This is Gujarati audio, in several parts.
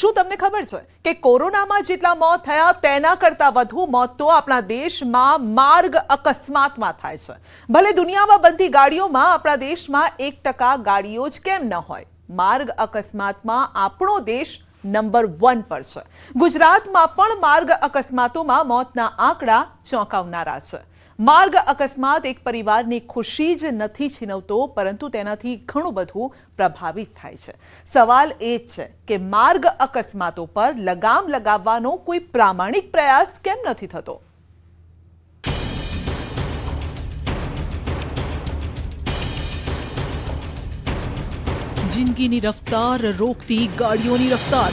શું તમને ખબર છે કે કોરોનામાં જેટલા મોત થયા, તેના કરતાં વધુ મોત તો આપણા દેશમાં માર્ગ અકસ્માતમાં થાય છે. ભલે દુનિયામાં બનતી ગાડીઓમાં આપણા દેશમાં એક ટકા ગાડીઓ જ કેમ ન હોય? માર્ગ અકસ્માતમાં આપણો દેશ નંબર વન પર છે. ગુજરાતમાં પણ માર્ગ અકસ્માતોમાં મોતના આંકડા ચોંકાવનારા છે. માર્ગ અકસ્માત એક પરિવારની ખુશી જ નથી છીનવતો, પરંતુ તેનાથી ઘણું બધું પ્રભાવિત થાય છે. સવાલ એ જ છે કે માર્ગ અકસ્માતો પર લગામ લગાવવાનો કોઈ પ્રામાણિક પ્રયાસ કેમ નથી થતો? જિંદગીની રફતાર રોકતી ગાડીઓની રફતાર.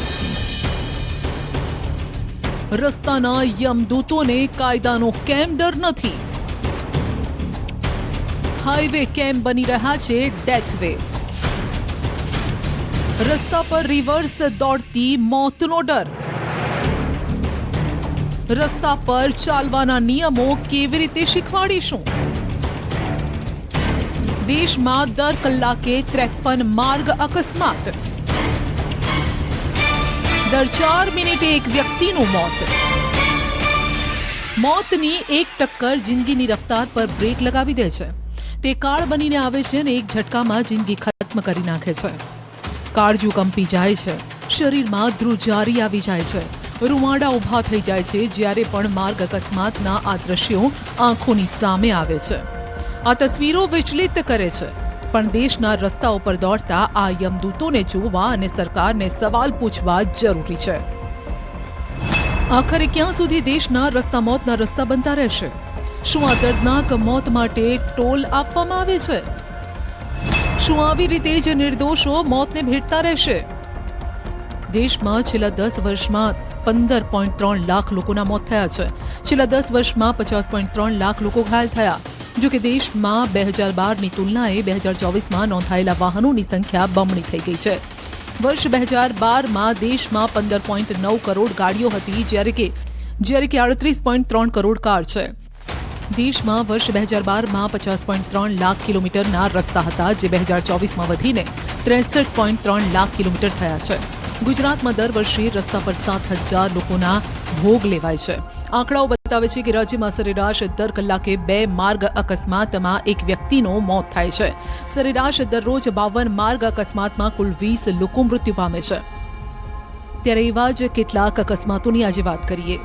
રસ્તાના યમદૂતોને કાયદાનો કેમ ડર નથી? હાઈવે કેમ બની રહ્યા છે ડેથ વે રસ્તા પર રિવર્સ દોડતી મોતનો ડર રસ્તા પર ચાલવાના નિયમો કેવી રીતે શીખવાડીશું દેશમાં દર કલાકે ત્રેપન માર્ગ અકસ્માત દર ચાર મિનિટે એક વ્યક્તિનું મોત મોતની એક ટક્કર જિંદગીની રફતાર પર બ્રેક લગાવી દે છે તે કાળ બનીને આવે છે અને એક ઝટકામાં જિંદગી ખત્મ કરી નાખે છે. કાળજું કંપી જાય છે. શરીરમાં ધ્રુજારી આવી જાય છે. રૂવાડા ઊભા થઈ જાય છે, જ્યારે પણ માર્ગ અકસ્માતના આ દ્રશ્યો આંખોની સામે આવે છે. આ તસવીરો વિચલિત કરે છે. પણ દેશના રસ્તાઓ પર દોડતા આ યમદૂતોને જોવા અને સરકારને સવાલ પૂછવા જરૂરી છે. આખરે ક્યાં સુધી દેશના રસ્તા મોતના રસ્તા બનતા રહેશે? શું આ દર્દનાક મોત માટે ટોલ આપવામાં આવે છે? શું આવી રીતે જ નિર્દોષો મોતને ભેટતા રહેશે? દેશમાં છેલ્લા દસ વર્ષમાં પંદર પોઈન્ટ ત્રણ લાખ લોકોના મોત થયા છે. છેલ્લા દસ વર્ષમાં પચાસ પોઈન્ટ ત્રણ લાખ લોકો ઘાયલ થયા. જો કે દેશમાં બે હજાર બારની તુલનાએ બે હજાર ચોવીસમાં નોંધાયેલા વાહનોની સંખ્યા બમણી થઈ ગઈ છે. વર્ષ બે હજાર બારમાં દેશમાં પંદર પોઈન્ટ નવ કરોડ ગાડીઓ હતી, જ્યારે કે જ્યારે કે આડત્રીસ પોઈન્ટ ત્રણ કરોડ કાર છે. દેશમાં વર્ષ બે હજાર બારમાં પચાસ પોઈન્ટ ત્રણ લાખ કિલોમીટરના રસ્તા હતા, જે બે હજાર ચોવીસમાં વધીને ત્રેસઠ પોઈન્ટ ત્રણ લાખ કિલોમીટર થયા છે. ગુજરાતમાં દર વર્ષે રસ્તા પર સાત હજાર લોકોના ભોગ લેવાય છે. આંકડાઓ બતાવે છે કે રાજ્યમાં સરેરાશ દર કલાકે બે માર્ગ અકસ્માતમાં એક વ્યક્તિનો મોત થાય છે. સરેરાશ દરરોજ બાવન માર્ગ અકસ્માતમાં કુલ વીસ લોકો મૃત્યુ પામે છે. ત્યારે એવા જ કેટલાક અકસ્માતોની આજે વાત કરીએ.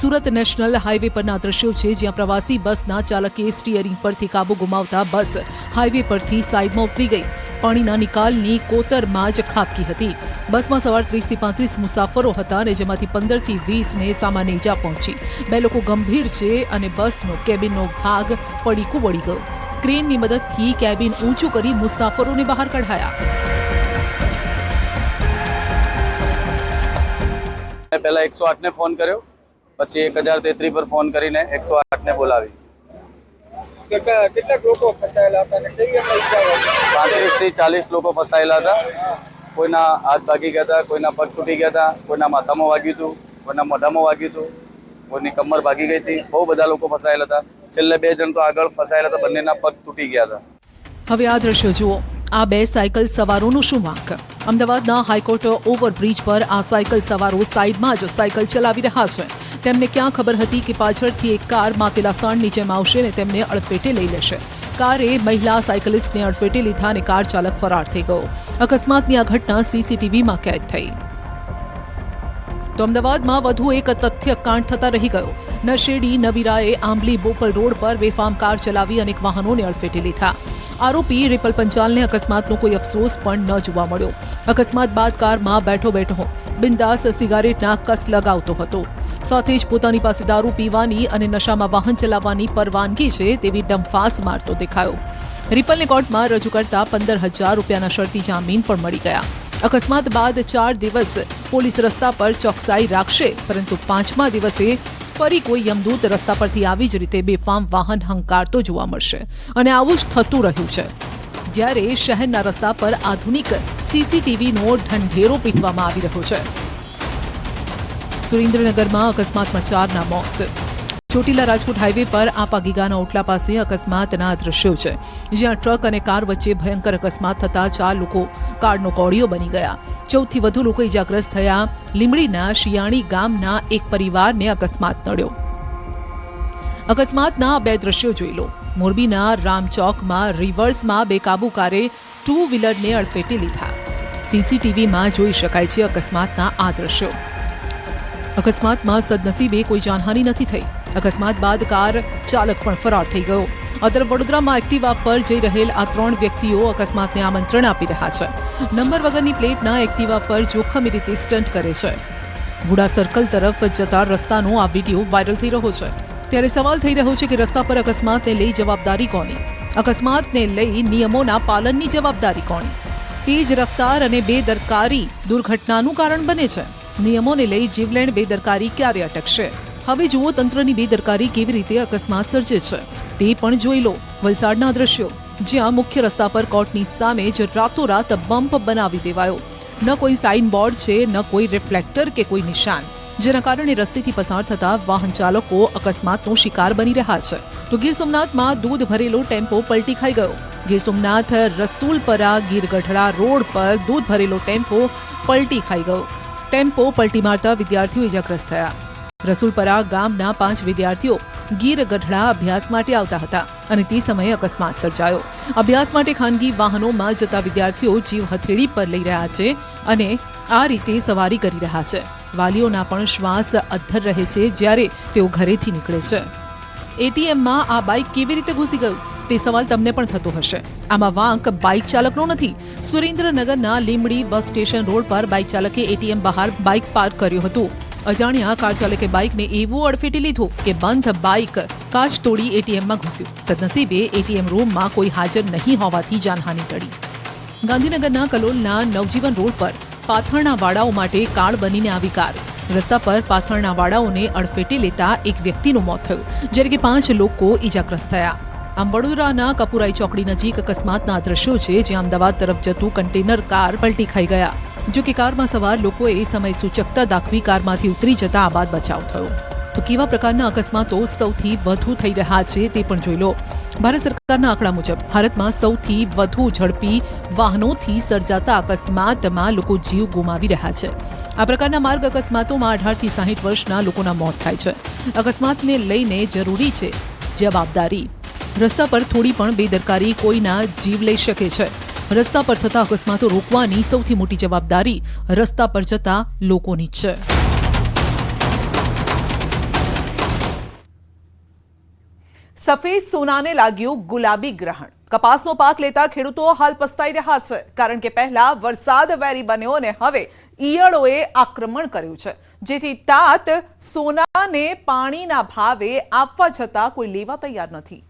સુરત નેશનલ હાઈવે પરના દ્રશ્યો છે જ્યાં પ્રવાસી બસના ચાલકે સ્ટીયરિંગ પરથી કાબુ ગુમાવતા બસ હાઈવે પરથી સાઈડમાં ઉતરી ગઈ. પાણીના નિકાલની કોતરમાં જ ખાબકી હતી. બસમાં સવાર ત્રીસથી પાંત્રીસ મુસાફરો હતા અને જેમાંથી પંદરથી વીસને સામાન્ય ઈજા પહોંચી. બે લોકો ગંભીર છે અને બસનો કેબિનનો ભાગ પડીકું વળી ગયો. ક્રેનની મદદથી કેબિન ઊંચું કરી મુસાફરોને બહાર કઢાયા. પહેલા એકસો આઠને ફોન કર્યો. પછી એક હજાર તેત્રી પર ફોન કરીને એકસો આઠને બોલાવી. કેટલા કેટલાક લોકો ફસાયેલા હતી? પાંત્રીસથી ચાલીસ લોકો ફસાયેલા હતા. કોઈના હાથ ભાગી ગયા હતા કોઈના પગ તૂટી ગયા હતા કોઈના માથામાં વાગ્યું હતું કોઈના મોઢામાં વાગ્યું હતું કોઈની કમર ભાગી ગઈ હતી. બહુ બધા લોકો ફસાયેલા હતા. છેલ્લે બે જણ તો આગળ ફસાયેલા હતા બંનેના પગ તૂટી ગયા હતા. હવે આ દ્રશ્યો જુઓ. આ બે સાયકલ સવારોનું શું વાંક અમદાવાદના હાઈકોર્ટ ઓવરબ્રિજ પર આ સાયકલ સવારો સાઈડમાં જ સાયકલ ચલાવી રહ્યા છે. તેમને ક્યાં ખબર હતી કે પાછળથી એક કાર માતેલા સાણની જેમ આવશે ને તેમને અડફેટે લઈ લેશે. કારે મહિલા સાયકલિસ્ટને અડફેટે લીધા અને કાર ચાલક ફરાર થઈ ગયો. અકસ્માતની આ ઘટના સીસીટીવીમાં કેદ થઈ. તો અમદાવાદમાં વધુ એક તથ્ય કાંડ થતા રહી ગયો. નશેડી નવીરાએ આંબલી બોપલ રોડ પર બેફામ કાર ચલાવી અનેક વાહનોને અડફેટે લીધા. આરોપી રિપલ પંચાલને અકસ્માતનો કોઈ અફસોસ પણ ન જોવા મળ્યો. અકસ્માત બાદ કારમાં બેઠો બેઠો બિંદાસ સિગારેટના કસ લગાવતો હતો. સાથે જ પોતાની પાસે દારૂ પીવાની અને નશામાં વાહન ચલાવવાની પરવાનગી છે તેવી ડમફાસ મારતો દેખાયો. રિપલને કોર્ટમાં રજૂ કરતા પંદર હજાર રૂપિયાના શરતી જામીન પણ મળી ગયા. અકસ્માત બાદ ચાર દિવસ પોલીસ રસ્તા પર ચોકસાઈ રાખશે, પરંતુ પાંચમા દિવસે ફરી કોઈ યમદૂત રસ્તા પરથી આવી જ રીતે બેફામ વાહન હંકારતો જોવા મળશે અને આવું જ થતું રહ્યું છે. જ્યારે શહેરના રસ્તા પર આધુનિક સીસીટીવીનો ઢંઢેરો પીટવામાં આવી રહ્યો છે. સુરેન્દ્રનગરમાં અકસ્માતમાં ચારના મોત. ચોટીલા રાજકોટ હાઈવે પર આપા ગીગાના ઓટલા પાસે અકસ્માતના દ્રશ્યો છે, જ્યાં ટ્રક અને કાર વચ્ચે ભયંકર અકસ્માત થતા ચાર લોકો કારનો કોળીઓ બની ગયા. ચૌદથી વધુ લોકો ઇજાગ્રસ્ત થયા. લીમડીના શિયાણી ગામના એક પરિવારને અકસ્માત નડ્યો. અકસ્માતના બે દ્રશ્યો જોઈ લો. મોરબીના રામચોકમાં રિવર્સમાં બેકાબુ કારે ટુ વ્હીલરને અડફેટે લીધા. સીસીટીવીમાં જોઈ શકાય છે અકસ્માતના આ દ્રશ્યો. અકસ્માતમાં સદનસીબે કોઈ જાનહાનિ નથી થઈ. અકસ્માત બાદ કાર ચાલક પણ ફરાર થઈ ગયો. અત્યારે વડોદરામાં એક્ટિવા પર જઈ રહેલ આ ત્રણ વ્યક્તિઓ અકસ્માતને આમંત્રણ આપી રહ્યા છે. નંબર વગરની પ્લેટના એક્ટિવા પર જોખમી રીતે સ્ટન્ટ કરે છે. ગુડા સર્કલ તરફ જતા રસ્તાનો આ વીડિયો વાયરલ થઈ રહ્યો છે. ત્યારે સવાલ થઈ રહ્યો છે કે રસ્તા પર અકસ્માતને લઈ જવાબદારી કોની? અકસ્માતને લઈ નિયમોના પાલનની જવાબદારી કોની? તેજ રફતાર અને બેદરકારી દુર્ઘટનાનું કારણ બને છે. નિયમોને લઈ જીવલેણ બેદરકારી ક્યારે અટકશે? હવે જુઓ તંત્રની બેદરકારી કેવી રીતે અકસ્માત સર્જે છે. તે પણ જોઈ લો. વલસાડના દ્રશ્યો. જ્યાં મુખ્ય રસ્તા પર કોર્ટની સામે જ રાતોરાત બમ્પ બનાવી દેવાયો. ન કોઈ સાઇન બોર્ડ છે, ન કોઈ રિફ્લેક્ટર કે કોઈ નિશાન. જેના કારણે રસ્તેથી પસાર થતા વાહન ચાલકો અકસ્માતનો શિકાર બની રહ્યા છે. તો ગીર સોમનાથમાં દૂધ ભરેલો ટેમ્પો પલટી ખાઈ ગયો. ગીર સોમનાથ રસુલપરા ગીર ગઢડા રોડ પર દૂધ ભરેલો ટેમ્પો પલટી ખાઈ ગયો. ટેમ્પો પલટી મારતા વિદ્યાર્થીઓ ઇજાગ્રસ્ત થયા. રસુલપરા ગામના પાંચ વિદ્યાર્થીઓ ગીર ગઢડા અભ્યાસ માટે આવતા હતા અને તે સમયે અકસ્માત સર્જાયો. અભ્યાસ માટે ખાનગી વાહનોમાં જતા વિદ્યાર્થીઓ જીવ હથેળી પર લઈ રહ્યા છે અને આ રીતે સવારી કરી રહ્યા છે. વાલીઓના પણ શ્વાસ અદ્ધર રહે છે જ્યારે તેઓ ઘરેથી નીકળે છે. એટીએમમાં આ બાઇક કેવી રીતે ઘૂસી ગયું? તે સવાલ તમને પણ થતો હશે. આમાં વાંક બાઇક ચાલકનો નથી. સુરેન્દ્રનગરના લીમડી બસ સ્ટેશન રોડ પર બાઇક ચાલકે એટીએમ બહાર બાઇક પાર્ક કર્યું હતું. અજાણ્યા કાર ચાલકે બાઇકને એવું અડફેટી લીધું કે બંધ બાઇક કાચ તોડી એટીએમમાં ઘૂસ્યું. સદનસીબે એટીએમ રૂમમાં કોઈ હાજર નહીં હોવાથી જાનહાની ટળી. ગાંધીનગરના કલોલના નવજીવન રોડ પર પાથરણા વાડાઓ માટે કાળ બનીને આવી કાર. રસ્તા પર પાથરણા વાડાઓને અડફેટે લેતા એક વ્યક્તિનું મોત થયું, જ્યારે કે પાંચ લોકો ઈજાગ્રસ્ત થયા. આમ વડોદરાના કપુરાઈ ચોકડી નજીક અકસ્માતના દ્રશ્યો છે, જ્યાં અમદાવાદ તરફ જતું કન્ટેનર કાર પલટી ખાઈ ગયા. જો કે કારમાં સવાર લોકોએ સમય સૂચકતા દાખવી કારમાંથી ઉતરી જતા આ બાદ બચાવ થયો. તો કેવા પ્રકારના અકસ્માતો સૌથી વધુ થઈ રહ્યા છે તે પણ જોઈ લો. ભારત સરકારના આંકડા મુજબ ભારતમાં સૌથી વધુ ઝડપી વાહનોથી સર્જાતા અકસ્માતમાં લોકો જીવ ગુમાવી રહ્યા છે. આ પ્રકારના માર્ગ અકસ્માતોમાં અઢારથી સાહીઠ વર્ષના લોકોના મોત થાય છે. અકસ્માતને લઈને જરૂરી છે જવાબદારી. રસ્તા પર થોડી પણ બેદરકારી કોઈના જીવ લઈ શકે છે. રસ્તા પર થતા અકસ્માતો રોકવાની સૌથી મોટી જવાબદારી રસ્તા પર જતા લોકોની છે. સફેદ સોનાને લાગ્યું ગુલાબી ગ્રહણ. કપાસનો પાક લેતા ખેડૂતો હાલ પસ્તાઈ રહ્યા છે, કારણ કે પહેલા વરસાદ વેરી બન્યો અને હવે ઈયળોએ આક્રમણ કર્યું છે. જેથી તાત સોનાને પાણીના ભાવે આપવા છતાં કોઈ લેવા તૈયાર નથી.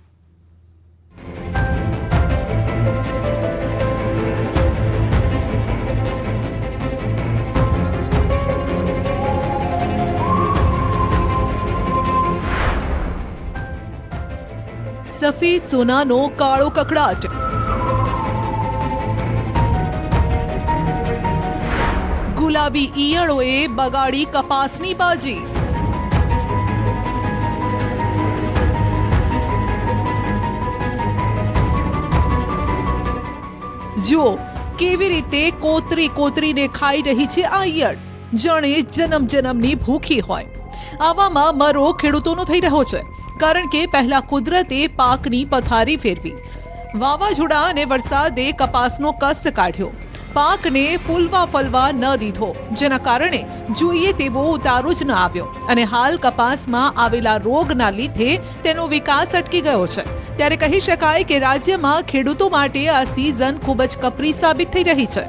સફેદ સોનાનો કાળો કકડાટ. ગુલાબી ઈયળોએ બગાડી કપાસની બાજી. જુઓ, કેવી રીતે કોતરી કોતરીને ખાઈ રહી છે આ ઈયળ. જાણે જન્મ જન્મની ભૂખી હોય. આવામાં મરો ખેડૂતોનો થઈ રહ્યો છે. કારણ કે પહેલા કુદરતે પાકની પથારી ફેરવી. વાવાઝોડા અને વરસાદે કપાસનો કસ કાઢ્યો. પાકને ફૂલવા ફલવા ન દીધો. જેના કારણે જોઈએ તેવો ઉતારો જ ન આવ્યો. અને હાલ કપાસમાં આવેલા રોગના લીધે તેનો વિકાસ અટકી ગયો છે. ત્યારે કહી શકાય કે રાજ્યમાં ખેડૂતો માટે આ સિઝન ખૂબ જ કપરી સાબિત થઈ રહી છે.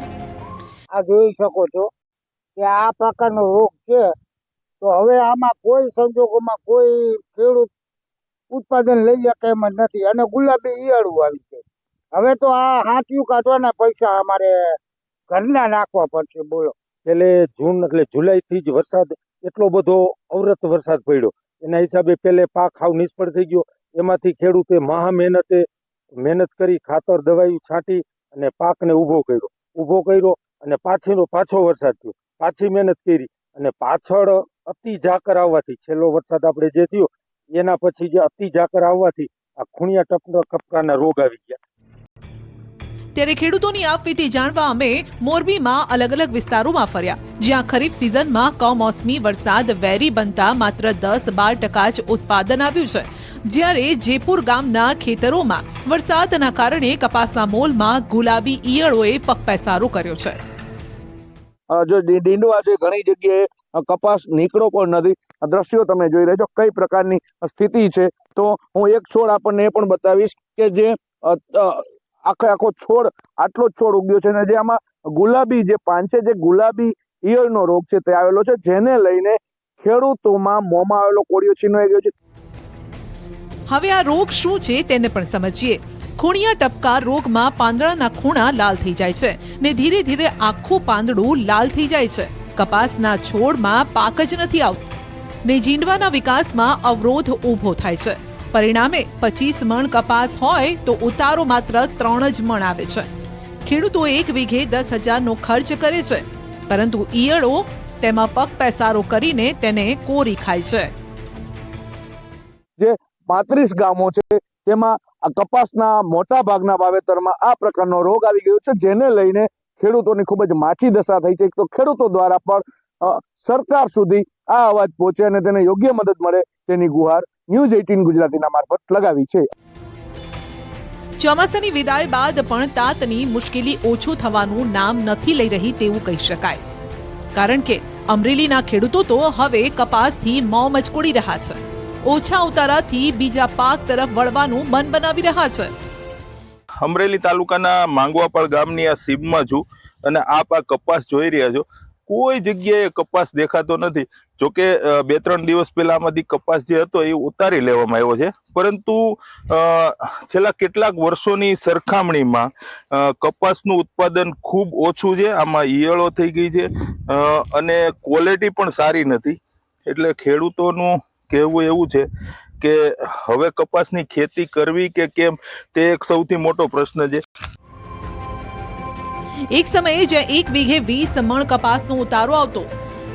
આ જોઈ શકો છો કે આ પ્રકારનો રોગ છે. તો હવે આમાં કોઈ સંજોગોમાં કોઈ ખેડૂત ઉત્પાદન લઈ શકે એમ જ નથી. અને ગુલાબી ઈયળું આવી છે હવે તો આ હાંચિયું કાઢવાના પૈસા અમારે ઘરના નાખવા પડશે, બોલો. પેલે જૂન, એટલે જુલાઈથી જ વરસાદ, એટલો બધો અવરત વરસાદ પડ્યો. એના હિસાબે પેલે પાક હાવ નિષ્ફળ થઈ ગયો. એમાંથી ખેડૂતે મહા મહેનતે મહેનત કરી, ખાતર, દવાઈ છાંટી અને પાકને ઊભો કર્યો. ઊભો કર્યો અને પાછીનો પાછો વરસાદ થયો. પાછી મહેનત કરી અને પાછળ અતિ ઝાકર આવવાથી છેલ્લો વરસાદ આપણે જે થયો એના પછી જે અતિ ઝાકર આવવાથી આ ખૂણિયા ટપનો કપકાના રોગ આવી ગયા. ત્યારે ખેડૂતોની આપવીતી જાણવા અમે મોરબીમાં અલગ અલગ વિસ્તારોમાં ફર્યા જ્યાં ખરીફ સિઝનમાં કમોસમી વરસાદ વેરી બનતા માત્ર દસ બાર ટકા જ ઉત્પાદન આવ્યું છે. જ્યારે જેપુર ગામના ખેતરોમાં વરસાદના કારણે કપાસના મોલમાં ગુલાબી ઈયળોએ પગપેસારો કર્યો છે. જો ડીંડવા છે ઘણી જગ્યાએ કપાસ નીકળો પણ નથી દ્રશ્યો તમે જોઈ રહ્યા છો કઈ પ્રકારની સ્થિતિ છે. તો હું એક છોડ આપણને એ પણ બતાવીશ કે જે આખે આખો છોડ, આટલો જ છોડ ઉગ્યો છે અને જે આમાં ગુલાબી જે પાન છે, જે ગુલાબી ઈયળનો રોગ છે તે આવેલો છે, જેને લઈને ખેડૂતોમાં મોંમાં આવેલો કોળિયો છીનવાઈ ગયો છે. હવે આ રોગ શું છે તેને પણ સમજીએ. ખૂણિયા ટપકા રોગમાં પાંદડાના ખૂણા લાલ થઈ જાય છે ને ધીરે ધીરે આખું પાંદડું લાલ થઈ જાય છે. કપાસના છોડમાં પાક જ નથી આવતો. ને જીંડવાના વિકાસમાં અવરોધ ઊભો થાય છે. પરિણામે પચીસ મણ કપાસ હોય તો ઉતારો માત્ર ત્રણ જ મણ આવે છે. ખેડૂતો એક વીઘે દસ હજારનો ખર્ચ કરે છે. પરંતુ ઈયળો તેમાં પગ પેસારો કરીને તેને કોરી ખાય છે. જે પાંત્રીસ ગામો છે, તેમાં કપાસના મોટા ભાગના વાવેતરમાં આ પ્રકારનો રોગ આવી ગયો છે, જેને લઈને ખેડૂતોની ખૂબ જ માઠી દશા થઈ છે. તો ખેડૂતો દ્વારા પણ સરકાર સુધી આ અવાજ પહોંચે અને તેને યોગ્ય મદદ મળે તેની ગુહાર ન્યૂઝ એઇટીન ગુજરાતીના મારફત લગાવી છે. ચોમાસાની વિદાય બાદ પણ તાતની મુશ્કેલી ઓછું થવાનું નામ નથી લઈ રહી તેવું કહી શકાય. કારણ કે અમરેલીના ખેડૂતો તો હવે કપાસથી મોં મચકોડી રહ્યા છે. ઓછા ઉતારાથી બીજા પાક તરફ વળવાનું મન બનાવી રહ્યા છે. અમરેલી તાલુકાના માંગવાપાળ ગામની આ સીમમાં છું અને આપ આ કપાસ જોઈ રહ્યા છો. કોઈ જગ્યાએ કપાસ દેખાતો નથી. જોકે બે ત્રણ દિવસ પહેલા આમાંથી કપાસ જે હતો એ ઉતારી લેવામાં આવ્યો છે. પરંતુ છેલ્લા કેટલાક વર્ષોની સરખામણીમાં કપાસનું ઉત્પાદન ખૂબ ઓછું છે. આમાં ઈયળો થઈ ગઈ છે અને ક્વોલિટી પણ સારી નથી. એટલે ખેડૂતોનું કહેવું એવું છે કે હવે કપાસની ખેતી કરવી કે કેમ, તે એક સૌથી મોટો પ્રશ્ન છે. એક સમયે જ્યાં એક વીઘે વીસ મણ કપાસનો ઉતારો આવતો,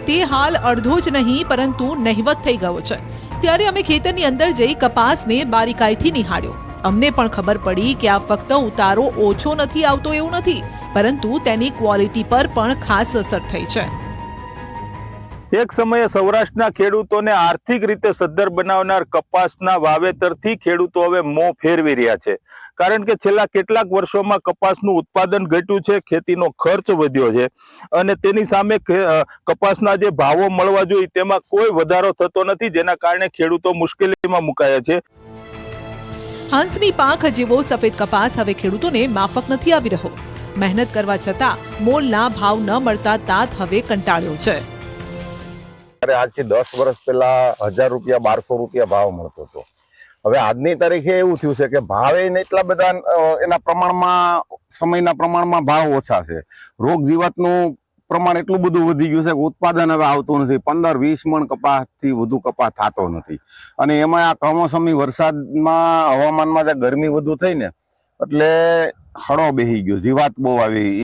તે હાલ અડધો જ નહીં, પરંતુ નહિવત થઈ ગયો છે. ત્યારે અમે ખેતરની અંદર જઈ કપાસને બારીકાઈથી નિહાળ્યો. અમને પણ ખબર પડી કે આ ફક્ત ઉતારો ઓછો નથી આવતો એવું નથી, પરંતુ તેની ક્વોલિટી પર પણ ખાસ અસર થઈ છે. એક સમયે સૌરાષ્ટ્રના ખેડૂતોને આર્થિક રીતે સદ્ધર બનાવનાર કપાસના વાવેતરથી ખેડૂતો હવે મોં ફેરવી રહ્યા છે. કારણ કે છેલ્લા કેટલાક વર્ષોમાં કપાસનું ઉત્પાદન ઘટ્યું છે, ખેતીનો ખર્ચ વધ્યો છે અને તેની સામે કપાસના જે ભાવો મળવા જોઈએ તેમાં કોઈ વધારો થતો નથી, જેના કારણે ખેડૂતો મુશ્કેલીમાં મુકાયા છે. હંસની પાંખ જેવો સફેદ કપાસ હવે ખેડૂતોને માફક નથી આવી રહ્યો. મહેનત કરવા છતાં મોલના ભાવ ન મળતા તાત હવે કંટાળ્યો છે. ત્યારે આજથી દસ વર્ષ પહેલા હજાર રૂપિયા, બારસો રૂપિયા ભાવ મળતો હતો. હવે આજની તારીખે એવું થયું છે કે ભાવે એટલા બધા એના પ્રમાણમાં, સમયના પ્રમાણમાં ભાવ ઓછા છે. રોગ જીવાતનું પ્રમાણ એટલું બધું વધી ગયું છે કે ઉત્પાદન હવે આવતું નથી. પંદર, વીસ મણ કપાસથી વધુ કપાસ થતો નથી. અને એમાં આ કમોસમી વરસાદમાં, હવામાનમાં જે ગરમી વધુ થઈ ને, એટલે હળો બેહી ગયો. જીવાત બહુ આવી.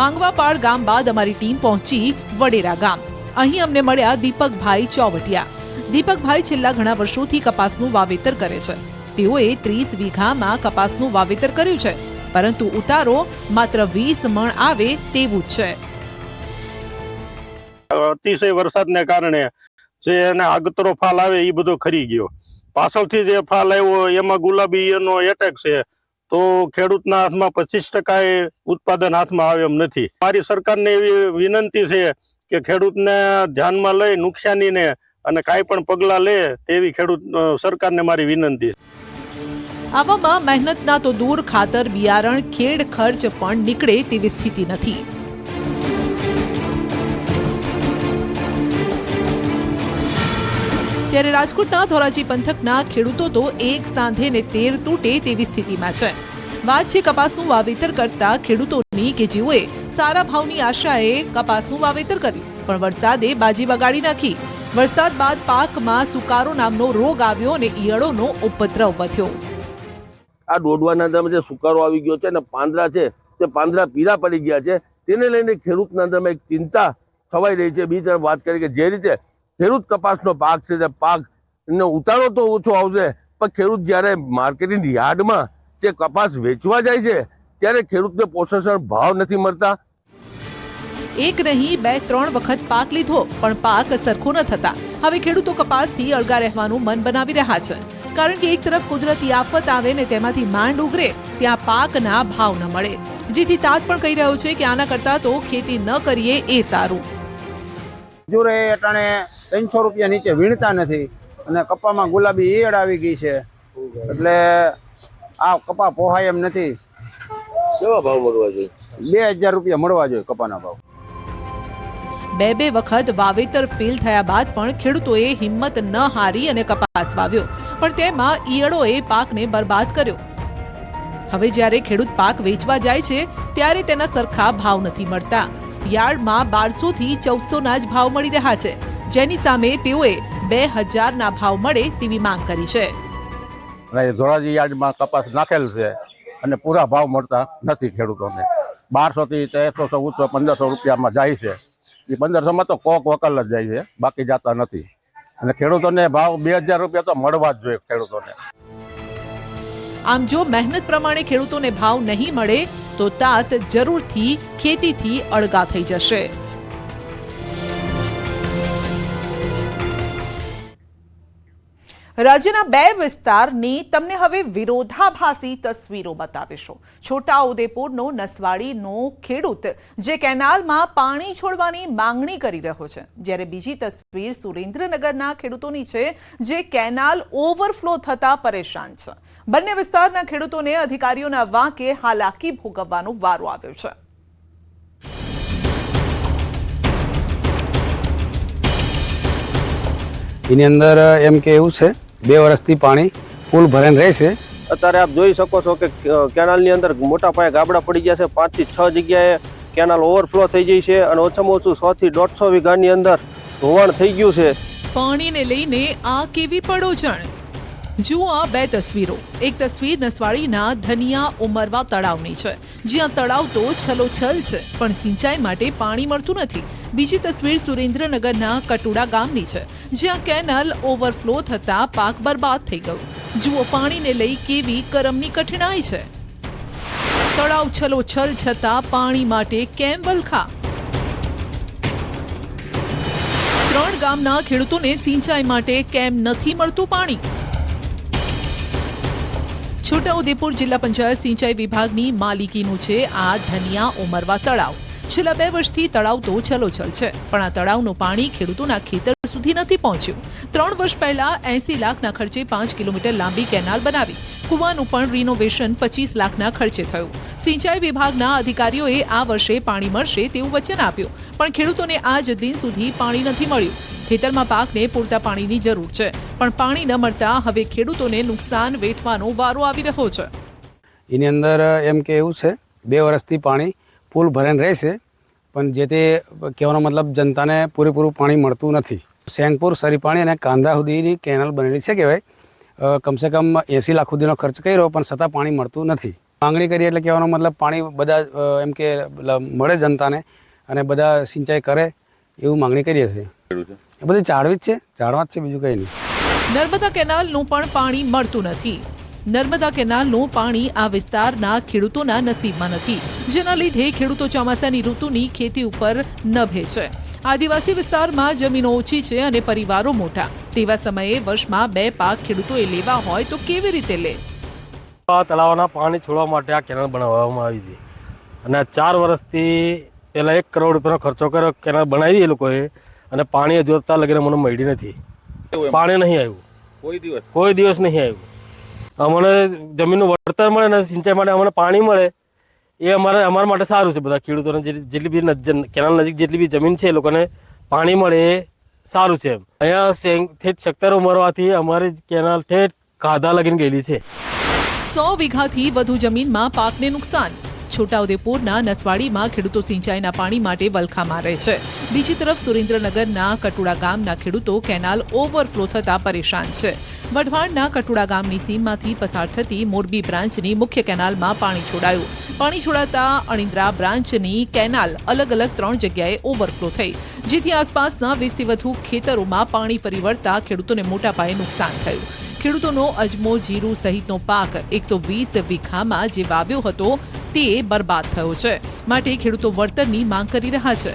માંગવાપાડ ગામ બાદ અમારી ટીમ પહોંચી વડેરા ગામ. અહીં અમને મળ્યા દીપકભાઈ ચોવટિયા. દીપકભાઈ છેલ્લા ઘણા વર્ષોથી કપાસનું વાવેતર કરે છે. તેઓએ ત્રીસ વીઘામાં કપાસનું વાવેતર કર્યું છે. પરંતુ ઉતારો માત્ર વીસ મણ આવે તેવું છે. અતિશય વરસાદને કારણે જે એને આગતરો ફાલ આવે એ બધો ખરી ગયો. પાછળથી જે ફાલ આવ્યો, એમાં ગુલાબી એનો એટેક છે, તો ખેડૂતના હાથમાં પચીસ ટકા ઉત્પાદન હાથમાં આવે એમ નથી. મારી સરકારને એવી વિનંતી છે કે ખેડૂતને ધ્યાનમાં લઈ નુકસાનીને અને કાંઈ પણ પગલાં લે તેવી ખેડૂત સરકારને મારી વિનંતી આવામાં મહેનતના તો દૂર ખાતર, બિયારણ, ખેડ ખર્ચ પણ નીકળે તેવી સ્થિતિ નથી. ત્યારે રાજકોટના ધોરાજી પંથકના ખેડૂતો તો એક સાંધે ને તેર તૂટે તેવી સ્થિતિમાં છે. વાત છે કપાસનું વાવેતર કરતા ખેડૂતોની કે જેઓએ સારા ભાવની આશાએ કપાસનું વાવેતર કર્યું, પણ વરસાદે બાજી બગાડી નાખી. વરસાદ બાદ પાકમાં સુકારો નામનો રોગ આવ્યો અને ઈયળોનો ઉપદ્રવ વધ્યો. આ દોડવાના અંદરમાં જે સુકારો આવી ગયો છે અને પાંદડા છે, તે પાંદડા પીળા પડી ગયા છે, તેને લઈને ખેડૂતના અંદરમાં એક ચિંતા છવાઈ રહી છે. બીજી તરફ વાત કરી કે જે રીતે ખેડૂત કપાસનો પાક છે તે પાક ને ઉતારો તો ઓછો આવશે, પણ ખેડૂત જ્યારે માર્કેટિંગ યાર્ડમાં જે કપાસ વેચવા જાય છે ત્યારે ખેડૂતને પોષણ ભાવ નથી મળતા. એક નહીં બે ત્રણ વખત પાક લીધો પણ પાક સરખો ન થતા. હવે ખેડૂતો કપાસથી અળગા રહેવાનું મન બનાવી રહ્યા છે. કારણ કે એક તરફ કુદરતી આફત આવે ને તેમાંથી માંડ ઉગરે ત્યાં પાકના ભાવ ન મળે. જેથી તાત પણ કહી રહ્યો છે કે આના કરતા તો ખેતી ન કરીએ એ સારું. જોરે અટાણે ત્રણસો રૂપિયા નીચે વીણતા નથી અને કપામાં ગુલાબી ઈયળ આવી ગઈ છે. એટલે આ કપા પોહાય એમ નથી. કેવા ભાવ મળવા જોઈએ? બે હજાર રૂપિયા મળવા જોઈએ કપાના ભાવ. બે બે વખત વાવેતર ફેલ થયા બાદ પણ ખેડૂતોએ હિંમત ન હારી અને કપાસ વાવ્યો. પણ તેમાં ઈયળોએ પાકને બરબાદ કર્યો. હવે જ્યારે ખેડૂત પાક વેચવા જાય છે ત્યારે તેના સરખા ભાવ નથી મળતા. યાર્ડમાં બારસો થી ચૌદસો ના જ ભાવ મળી રહ્યા છે. જેની સામે તેઓએ બે હજારના ભાવ મળે તેવી માંગ કરી છે. અને ધોરાજી યાર્ડમાં કપાસ નાખેલ છે અને પૂરા ભાવ મળતા નથી ખેડૂતોને. બારસોથી તેરસો ચૌદસો, પંદરસો રૂપિયામાં જાય છે. એ પંદરસોમાં તો કોક વકલ જ જાય છે, બાકી જતા નથી. અને ખેડૂતોને ભાવ બે હજાર રૂપિયા તો મળવા જ જોઈએ ખેડૂતોને. આમ જો મહેનત પ્રમાણે ખેડૂતોને ભાવ નહીં મળે, તો તાત જરૂરથી ખેતીથી અળગા થઈ જશે. રાજ્યના બે વિસ્તારની તમને હવે વિરોધાભાસી તસવીરો બતાવીશું. છોટાઉદેપુરનો નસવાડીનો ખેડૂત જે કેનાલમાં પાણી છોડવાની માંગણી કરી રહ્યો છે, જ્યારે બીજી તસવીર સુરેન્દ્રનગરના ખેડૂતોની છે, જે કેનાલ ઓવરફ્લો થતા પરેશાન છે. બંને વિસ્તારના ખેડૂતોને અધિકારીઓના વાંકે હાલાકી ભોગવવાનો વારો આવ્યો છે. એની અંદર એમ કે એવું છે બે વર્ષથી પાણી ફૂલ ભરાઈને રહેશે અત્યારે આપ જોઈ શકો છો કે કેનાલની અંદર મોટા પાયે ગાબડા પડી ગયા છે. પાંચથી છ જગ્યાએ કેનાલ ઓવરફ્લો થઈ ગઈ છે અને ઓછામાં ઓછું સો થી દોઢસો વીઘાની અંદર ધોવાણ થઈ ગયું છે. પાણીને લઈને આ કેવી પડોજણ? જુઓ આ બે તસવીરો. એક તસવીર નસવાડીના ધનિયા ઉમરવા તળાવની છે. જ્યાં તળાવ તો છલોછલ છે, પણ સિંચાઈ માટે પાણી મળતું નથી. બીજી તસવીર સુરેન્દ્રનગરના કટુડા ગામની છે, જ્યાં કેનલ ઓવરફ્લો થતા પાક બરબાદ થઈ ગયો. જુઓ પાણીને લઈ કેવી કરમની કઠિનાઈ છે. તળાવ છલોછલ છતાં પાણી માટે કેમ વલખા? ત્રણ ગામના ખેડૂતોને સિંચાઈ માટે કેમ નથી મળતું પાણી? છોટાઉદેપુર જિલ્લા પંચાયત સિંચાઈ વિભાગની માલિકીનું છે આ ધનિયા ઉમરવા તળાવ. છેલ્લા બે વર્ષથી તળાવ તો છલોછલ છે, પણ આ તળાવનું પાણી ખેડૂતોના ખેતર સુધી નથી પહોંચ્યું. ત્રણ વર્ષ પહેલા એસી લાખના ખર્ચે પાંચ કિલોમીટર લાંબી કેનાલ બનાવી. કુવાનું પણ રિનોવેશન પચીસ લાખના ખર્ચે થયું. સિંચાઈ વિભાગના અધિકારીઓએ આ વર્ષે પાણી મળશે તેવું વચન આપ્યું. પણ ખેડૂતોને આજ દિન સુધી પાણી નથી મળ્યું. ખેતરમાં પાકને પૂરતા પાણીની જરૂર છે. પણ પાણી ન મળતા હવે ખેડૂતોને નુકસાન વેઠવાનો વારો આવી રહ્યો છે. એની અંદર એમ કે એવું છે, બે વર્ષથી પાણી ફૂલ ભરેન રહેશે, પણ જે તે કહેવાનો મતલબ જનતાને પૂરેપૂરું પાણી મળતું નથી. શેંગપુર સરીપાણી અને કાંદા સુધીની કેનાલ બનેલી છે કહેવાય. કમસે કમ એંસી લાખ સુધીનો ખર્ચ કર્યો પણ છતાં પાણી મળતું નથી. માંગણી કરી એટલે કહેવાનો મતલબ પાણી બધા એમ કે મળે જનતાને અને બધા સિંચાઈ કરે એવું માંગણી કરીએ છીએ. એ બધી જાળવી જ છે ઝાડવા જ છે બીજું કંઈ નહીં. નર્મદા કેનાલનું પણ પાણી મળતું નથી. નર્મદા કેનાલનું પાણી આ વિસ્તારના ખેડૂતોના નસીબમાં નથી. જેના લીધે ખેડૂતો ચોમાસાની ઋતુની ખેતી ઉપર નભે છે. આદિવાસી વિસ્તારમાં જમીનો ઓછી છે અને પરિવારો મોટા. તેવા સમયે વર્ષમાં બે પાક ખેડૂતોએ લેવા હોય તો કેવી રીતે લે? આ તળાવના પાણી છોડવા માટે આ કેનાલ બનાવવામાં આવી હતી. અને આ ચાર વર્ષથી પહેલાં એક કરોડ રૂપિયાનો ખર્ચો કર્યો કેનાલ બનાવી એ લોકોએ અને પાણી જોતા લગીને મને મળી નથી. પાણી નહીં આવ્યું. કોઈ દિવસ? કોઈ દિવસ નહીં આવ્યું. અમને જમીનનું વળતર મળે ને સિંચાઈ માટે અમને પાણી મળે. એ અમારે અમારા માટે સારું છે બધા ખેડૂતોને. જેટલી બી કેનાલ નજીક જેટલી બી જમીન છે એ લોકોને પાણી મળે એ સારું છે અહીંયા ઠેઠ સત્તર ઉમરવાથી અમારી કેનાલ ઠેઠ કાદા લગીને ગયેલી છે. સો વીઘાથી વધુ જમીનમાં પાકને નુકસાન. છોટાઉદેપુરના નસવાડીમાં ખેડૂતો સિંચાઈના પાણી માટે વલખા મારે છે. બીજી તરફ સુરેન્દ્રનગરના કટુડા ગામના ખેડૂતો કેનાલ ઓવરફ્લો થતા પરેશાન છે. વઢવાણના કટુડા ગામની સીમમાંથી પસાર થતી મોરબી બ્રાન્ચની મુખ્ય કેનાલમાં પાણી છોડાયું. પાણી છોડાતા અણિંદ્રા બ્રાન્ચની કેનાલ અલગ અલગ ત્રણ જગ્યાએ ઓવરફ્લો થઈ. જેથી આસપાસના વીસથી વધુ ખેતરોમાં પાણી ફરી વળતા ખેડૂતોને મોટા પાયે નુકસાન થયું. ખેડૂતોનો અજમો જીરું સહિતનો પાક એકસો વીસ વીઘામાં જે વાવ્યો હતો તે બરબાદ થયો છે. માટે ખેડૂતો વળતરની માંગ કરી રહ્યા છે.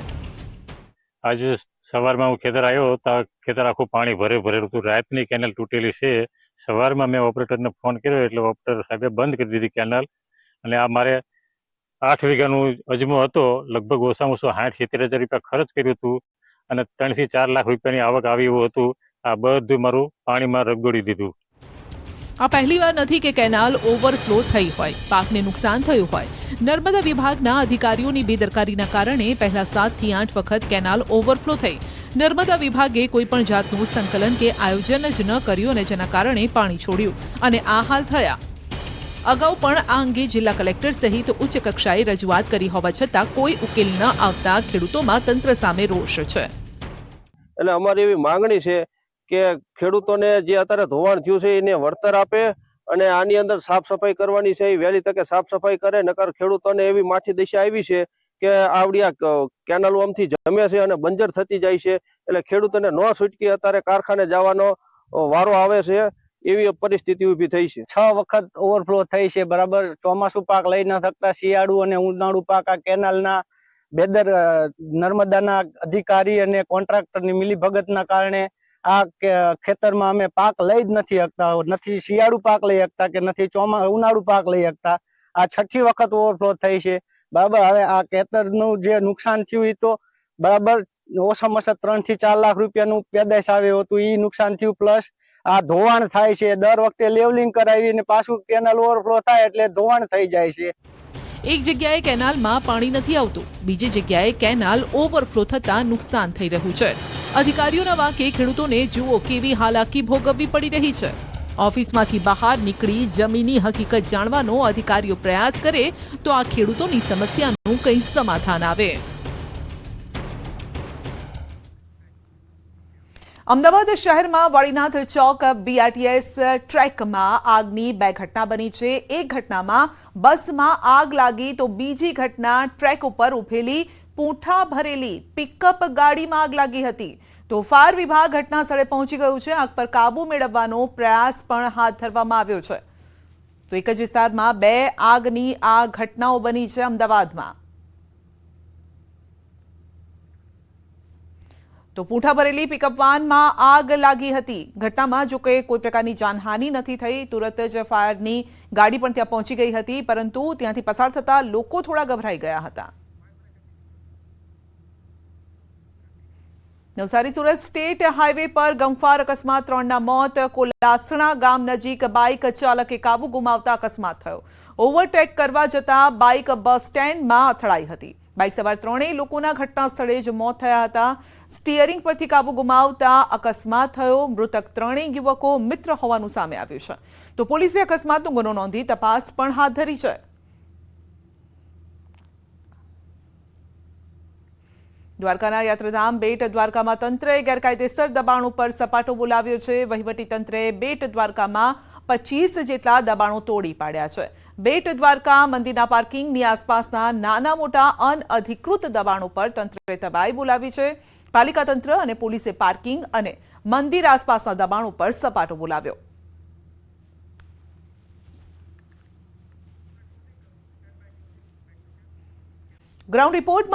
આજે સવારમાં હું ખેતર આવ્યો તો ખેતર આખું પાણી ભરે ભરેલું હતું. રાતની કેનલ તૂટેલી છે. સવારમાં મેં ઓપરેટરને ફોન કર્યો એટલે ઓપરેટર સાહેબે બંધ કરી દીધી કેનલ. અને આ મારે આઠ વીઘાનું અજમો હતો. લગભગ ઓછામાં ઓછો સાઠ, સિત્તેર હજાર રૂપિયા ખર્ચ કર્યું હતું. અને ત્રણથી ચાર લાખ રૂપિયાની આવક આવી એવું હતું. આ બધું મારું પાણીમાં રગદોડી દીધું. આ પહેલીવાર નથી કે કેનાલ ઓવરફ્લો થઈ હોય. પાકને નુકસાન થયું હોય. નર્મદા વિભાગના અધિકારીઓની બેદરકારીના કારણે પહેલા સાતથી આઠ વખત કેનાલ ઓવરફ્લો થઈ. નર્મદા વિભાગે કોઈ પણ જાતનું સંકલન કે આયોજન જ ન કર્યું અને જેના કારણે પાણી છોડ્યું. અને આ હાલ થયા. અગાઉ પણ આ અંગે જિલ્લા કલેક્ટર સહિત ઉચ્ચ કક્ષાએ રજૂઆત કરી હોવા છતાં કોઈ ઉકેલ ન આવતા ખેડૂતોમાં તંત્ર સામે રોષ છે. એટલે અમારી એવી માંગણી છે કે ખેડૂતોને જે અત્યારે ધોવાણ થયું છે એને વળતર આપે અને આની અંદર સાફ સફાઈ કરવાની છે, એ વહેલી તકે સાફ સફાઈ કરે, નકર ખેડૂતોને એવી માઠી દિશા આવી છે કે આવડિયા કેનાલો આમથી જમે છે અને બંજર થતી જાય છે. એટલે ખેડૂતોને ન છૂટકી અત્યારે કારખાને જવાનો વારો આવે છે. એવી પરિસ્થિતિ ઊભી થઈ છે. છ વખત ઓવરફ્લો થઈ છે, બરાબર? ચોમાસું પાક લઈ ન શકતા શિયાળુ અને ઉનાળુ પાક આ કેનાલના બેદર નર્મદાના અધિકારી અને કોન્ટ્રાક્ટરની મિલીભગતના કારણે આ ખેતરમાં અમે પાક લઈ જ નથી શકતા. નથી શિયાળુ પાક લઈ શકતા કે નથી ચોમા, ઉનાળુ પાક લઈ શકતા. આ છઠ્ઠી વખત ઓવરફ્લો થઈ છે. બરાબર? હવે આ ખેતરનું જે નુકસાન થયું એ તો બરાબર ઓછામાં ઓછા ત્રણથી ચાર લાખ રૂપિયાનું પેદાશ આવ્યું હતું એ નુકસાન થયું. પ્લસ આ ધોવાણ થાય છે. દર વખતે લેવલિંગ કરાવી અને પાછું કેનાલ ઓવરફ્લો થાય એટલે ધોવાણ થઈ જાય છે. એક જગ્યાએ કેનાલમાં પાણી નથી આવતું. બીજી જગ્યાએ કેનાલ ઓવરફ્લો થતાં નુકસાન થઈ રહ્યું છે. અધિકારીઓના વાંકે ખેડૂતોને જુઓ કેવી હાલાકી ભોગવવી પડી રહી છે. ઓફિસમાંથી બહાર નીકળી જમીની હકીકત જાણવાનો અધિકારીઓ પ્રયાસ કરે તો આ ખેડૂતોની સમસ્યાનું કંઈ સમાધાન આવે. અમદાવાદ શહેરમાં વાળીનાથ ચોક બીઆરટીએસ ટ્રેકમાં આગની બે ઘટના બની છે. એક ઘટનામાં બસમાં આગ લાગી તો બીજી ઘટના ટ્રેક ઉપર ઉભેલી પૂંઠા ભરેલી પિકઅપ ગાડીમાં આગ લાગી હતી. તો ફાયર વિભાગ ઘટના સ્થળે પહોંચી ગયું છે. આગ પર કાબુ મેળવવાનો પ્રયાસ પણ હાથ ધરવામાં આવ્યો છે. તો એક જ વિસ્તારમાં બે આગની આ ઘટનાઓ બની છે અમદાવાદમાં. તો પૂંઠા ભરેલી પિકઅપ વાનમાં આગ લાગી હતી. ઘટનામાં જો કે કોઈ પ્રકારની જાનહાનિ નથી થઈ, તુરત જ ફાયરની ગાડી પણ ત્યાં પહોંચી ગઈ હતી, પરંતુ ત્યાંથી પસાર થતા લોકો થોડા ગભરાઈ ગયા હતા. નવસારી સુરત સ્ટેટ હાઈવે પર ગમફાર અકસ્માત, ત્રણના મોત, કોલાસણા ગામ નજીક બાઇક ચાલકે કાબુ ગુમાવતા અકસ્માત થયો. ઓવરટેક કરવા જતા બાઇક બસ સ્ટેન્ડમાં અથડાઈ હતી. બાઇક સવાર ત્રણેય લોકોના ઘટના સ્થળે જ મોત થયા હતા. સ્ટીયરિંગ પરથી કાબુ ગુમાવતા અકસ્માત થયો. મૃતક ત્રણેય યુવકો મિત્ર હોવાનું સામે આવ્યું છે. તો પોલીસે અકસ્માતનો ગુનો નોંધી તપાસ પણ હાથ ધરી છે. દ્વારકાના યાત્રાધામ બેટ દ્વારકામાં તંત્રએ ગેરકાયદેસર દબાણ ઉપર સપાટો બોલાવ્યો છે. વહીવટી તંત્રએ બેટ દ્વારકામાં પચીસ જેટલા દબાણો તોડી પાડ્યા છે. બેટ દ્વારકા મંદિરના પાર્કિંગની આસપાસના નાના મોટા અનઅધિકૃત દબાણો પર તંત્રએ તબાઈ બોલાવી છે. પાલિકા તંત્ર અને પોલીસે પાર્કિંગ અને મંદિર આસપાસના દબાણો પર સપાટો બોલાવ્યો. ગ્રાઉન્ડ રિપોર્ટમાં